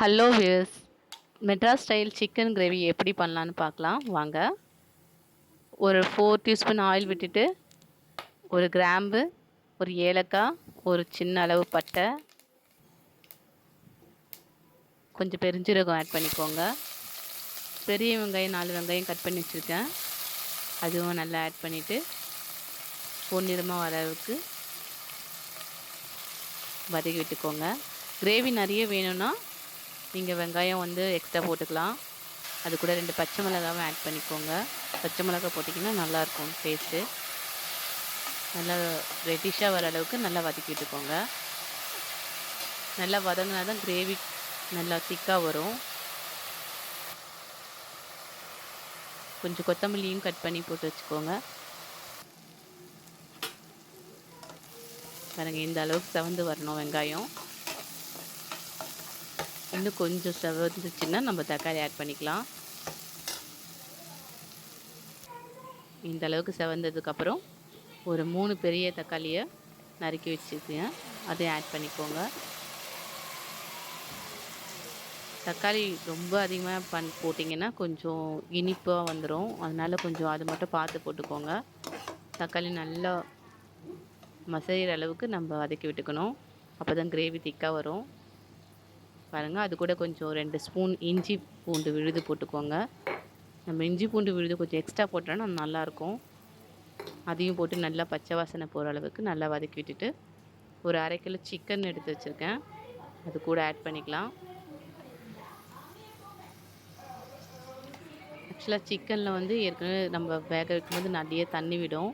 Hello viewers Madras style chicken gravy எப்படி பண்ணலான்னு பார்க்கலாம். வாங்க. ஒரு ஃபோர் டீஸ்பூன் ஆயில் விட்டுட்டு ஒரு கிராம்பு ஒரு ஏலக்காய் ஒரு சின்ன அளவு பட்டை. கொஞ்சம் பெருஞ்சீரகம் ஆட் பண்ணிக்கோங்க. பெரிய வெங்காயம் நாலு வெங்காயம் கட் பண்ணி வச்சுருக்கேன். அதுவும் நல்லா ஆட் பண்ணிவிட்டு பொன்னிறமாக வர அளவுக்கு வதக்கி விட்டுக்கோங்க. கிரேவி நிறைய வேணும்னா நீங்கள் வெங்காயம் வந்து எக்ஸ்ட்ரா போட்டுக்கலாம். அது கூட ரெண்டு பச்சை மிளகாவும் ஆட் பண்ணிக்கோங்க. பச்சை மிளகா போட்டிங்கன்னா நல்லாயிருக்கும் டேஸ்ட்டு நல்லா ரெட்டிஷாக வர அளவுக்கு நல்லா வதக்கி விட்டுக்கோங்க நல்லா வதங்கினா தான் கிரேவி நல்லா திக்காக வரும். கொஞ்சம் கொத்தமல்லியும் கட் பண்ணி போட்டு வச்சுக்கோங்க. பாருங்கள் இந்த அளவுக்கு செவந்து வரணும் வெங்காயம். இன்னும் கொஞ்சம் செவந்துச்சுன்னா நம்ம தக்காளி ஆட் பண்ணிக்கலாம். இந்த அளவுக்கு செவந்ததுக்கப்புறம் ஒரு மூணு பெரிய தக்காளியை நறுக்கி வச்சுருக்கேன் அதையும் ஆட் பண்ணிக்கோங்க. தக்காளி ரொம்ப அதிகமாக பண் போட்டிங்கன்னா கொஞ்சம் இனிப்பாக வந்துடும் அதனால் கொஞ்சம் அது மட்டும் பார்த்து போட்டுக்கோங்க. தக்காளி நல்லா மசைகிற அளவுக்கு நம்ம வதக்கி விட்டுக்கணும். அப்போ தான் கிரேவி திக்காக வரும். பாருங்கள் அது கூட கொஞ்சம் ரெண்டு ஸ்பூன் இஞ்சி பூண்டு விழுது போட்டுக்கோங்க. நம்ம இஞ்சி பூண்டு விழுது கொஞ்சம் எக்ஸ்ட்ரா போட்டோன்னா நல்லாயிருக்கும். அதையும் போட்டு நல்லா பச்சை வாசனை போகிற அளவுக்கு நல்லா வதக்கி விட்டுட்டு ஒரு அரை கிலோ சிக்கன் எடுத்து வச்சுருக்கேன். அது கூட ஆட் பண்ணிக்கலாம். ஆக்சுவலாக சிக்கனில் வந்து ஏற்கனவே நம்ம வேக வைக்கும்போது நிறைய தண்ணி விடும்.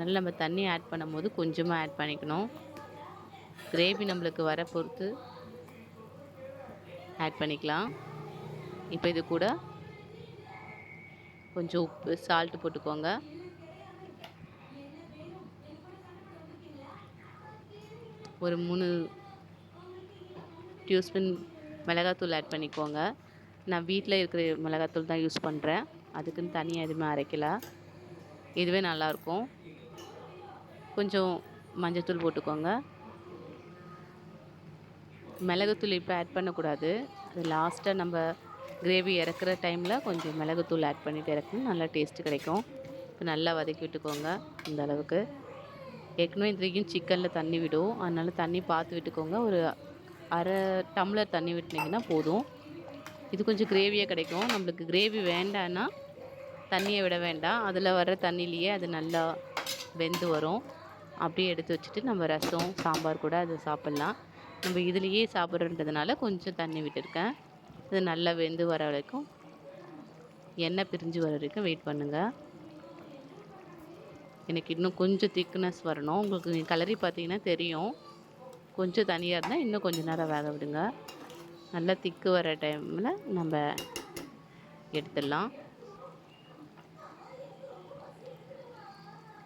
நல்லா நம்ம தண்ணி ஆட் பண்ணும்போது கொஞ்சமாக ஆட் பண்ணிக்கணும். கிரேவி நம்மளுக்கு வர பொறுத்து ஆட் பண்ணிக்கலாம். இப்போ இது கூட கொஞ்சம் உப்பு சால்ட்டு போட்டுக்கோங்க. ஒரு மூணு டியூஸ்பின் மிளகாத்தூள் ஆட் பண்ணிக்கோங்க. நான் வீட்டில் இருக்கிற மிளகாத்தூள் தான் யூஸ் பண்ணுறேன் அதுக்குன்னு தனியாக எதுவுமே அரைக்கல. இதுவே நல்லாயிருக்கும் கொஞ்சம் மஞ்சத்தூள் போட்டுக்கோங்க. மிளகுத்தூள் இப்போ ஆட் பண்ணக்கூடாது. அது லாஸ்ட்டாக நம்ம கிரேவி இறக்குற டைமில் கொஞ்சம் மிளகுத்தூள் ஆட் பண்ணிவிட்டு இறக்கணும் நல்லா டேஸ்ட்டு கிடைக்கும். இப்போ நல்லா வதக்கி விட்டுக்கோங்க இந்த அளவுக்கு. ஏற்கனவே இந்த வரைக்கும் சிக்கனில் தண்ணி விடும். அதனால் தண்ணி பார்த்து விட்டுக்கோங்க. ஒரு அரை டம்ளர் தண்ணி விட்டுனீங்கன்னா போதும். இது கொஞ்சம் கிரேவியாக கிடைக்கும். நம்மளுக்கு கிரேவி வேண்டான்னா தண்ணியை விட வேண்டாம். அதில் வர தண்ணியிலையே அது நல்லா வெந்து வரும். அப்படியே எடுத்து வச்சுட்டு நம்ம ரசம் சாம்பார் கூட அதை சாப்பிட்லாம். நம்ம இதுலேயே சாப்பிட்றன்றதுனால கொஞ்சம் தண்ணி விட்டுருக்கேன். இது நல்லா வெந்து வர வரைக்கும். எண்ணெய் பிரிஞ்சு வர வரைக்கும் வெயிட் பண்ணுங்கள் எனக்கு இன்னும் கொஞ்சம் திக்னஸ் வரணும். உங்களுக்கு நீங்கள் கலரி பார்த்தீங்கன்னா தெரியும். கொஞ்சம் தனியாக இருந்தால் இன்னும் கொஞ்சம் நேரம் வேக விடுங்க. நல்லா திக்கு வர டைமில் நம்ம எடுத்துடலாம்.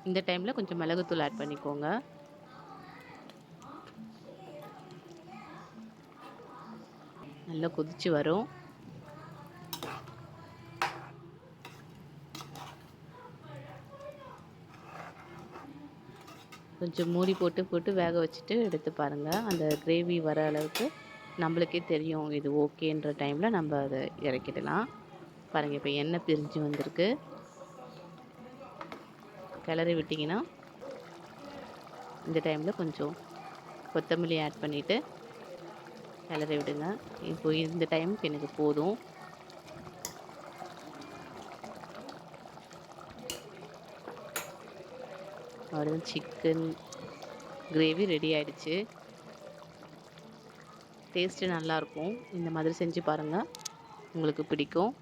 இந்த டைமில் கொஞ்சம் மிளகுத்தூள் ஆட் பண்ணிக்கோங்க. நல்லா கொதித்து வரும். கொஞ்சம் மூடி போட்டு போட்டு வேக வச்சுட்டு எடுத்து பாருங்கள் அந்த கிரேவி வர அளவுக்கு நம்மளுக்கே தெரியும் இது ஓகேன்ற டைமில் நம்ம அதை இறக்கிடலாம். பாருங்கள் இப்போ எண்ணெய் பிரிஞ்சு வந்திருக்கு. கிளறி விட்டிங்கன்னா இந்த டைமில் கொஞ்சம் கொத்தமல்லி ஆட் பண்ணிவிட்டு கிளறி விடுங்க. இப்போ இந்த டைமுக்கு எனக்கு போதும். அவ்வளோ சிக்கன் கிரேவி ரெடி ஆகிடுச்சு டேஸ்ட்டு நல்லாயிருக்கும் இந்த மாதிரி செஞ்சு பாருங்கள் உங்களுக்கு பிடிக்கும்.